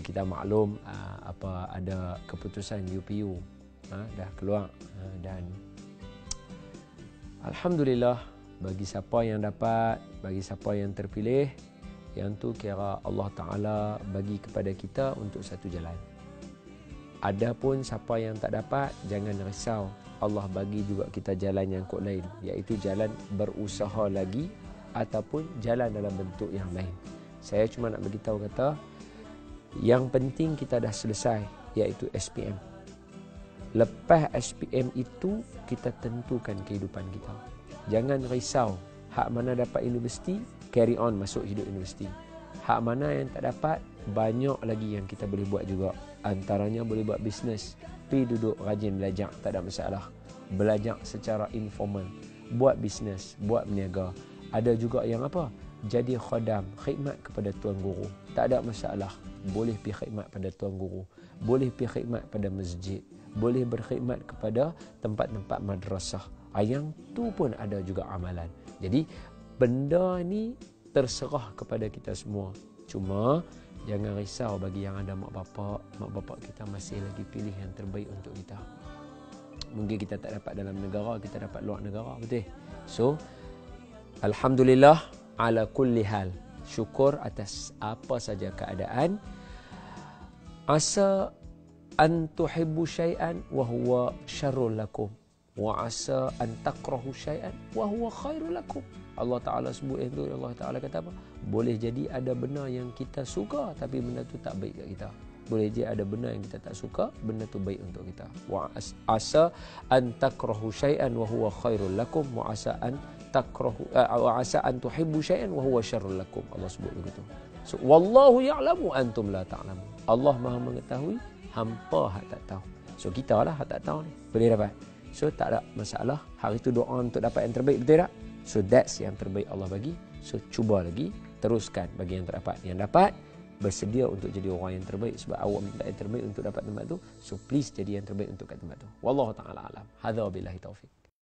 kita maklum uh, apa ada keputusan UPU uh, dah keluar uh, dan alhamdulillah bagi siapa yang dapat bagi siapa yang terpilih yang tu kira Allah Taala bagi kepada kita untuk satu jalan. Adapun siapa yang tak dapat jangan risau. Allah bagi juga kita jalan yang kot lain iaitu jalan berusaha lagi ataupun jalan dalam bentuk yang lain. Saya cuma nak bagi tahu kata yang penting kita dah selesai iaitu SPM. Lepas SPM itu kita tentukan kehidupan kita. Jangan risau hak mana dapat universiti carry on masuk hidup universiti. Hak mana yang tak dapat banyak lagi yang kita boleh buat juga. Antaranya boleh buat bisnes. Pi duduk rajin belajar tak ada masalah. Belajar secara informal. Buat bisnes, buat berniaga. Ada juga yang apa? Jadi khodam, khidmat kepada tuan guru. Tak ada masalah boleh pergi khidmat pada tuan guru, boleh pergi khidmat pada masjid, boleh berkhidmat kepada tempat-tempat madrasah. Ah, yang tu pun ada juga amalan. Jadi benda ni terserah kepada kita semua. Cuma jangan risau bagi yang ada mak bapak, mak bapak kita masih lagi pilih yang terbaik untuk kita. Mungkin kita tak dapat dalam negara, kita dapat luar negara, betul? So, alhamdulillah ala kulli hal syukur atas apa saja keadaan. Asa an tuhibbu syai'an wa huwa syarrul lakum. Wa asa an takrahu syai'an wa huwa khairul lakum. Allah Taala sebut itu Allah Taala kata apa? Boleh jadi ada benda yang kita suka tapi benda tu tak baik kat kita. Boleh jadi ada benda yang kita tak suka benda tu baik untuk kita. Wa asa an takrahu syai'an wa huwa khairul lakum. Wa asa an takrahu uh, wa asa an tuhibbu syai'an wa huwa syarrul lakum Allah sebut begitu so wallahu ya'lamu antum la ta'lamun Allah Maha mengetahui hampa hak tak tahu. So kita lah hak tak tahu ni. Boleh dapat. So tak ada masalah. Hari itu doa untuk dapat yang terbaik betul tak? So that's yang terbaik Allah bagi. So cuba lagi teruskan bagi yang terdapat. Yang dapat bersedia untuk jadi orang yang terbaik sebab awak minta yang terbaik untuk dapat tempat tu. So please jadi yang terbaik untuk kat tempat tu. Wallahu taala alam. Hadza billahi taufik.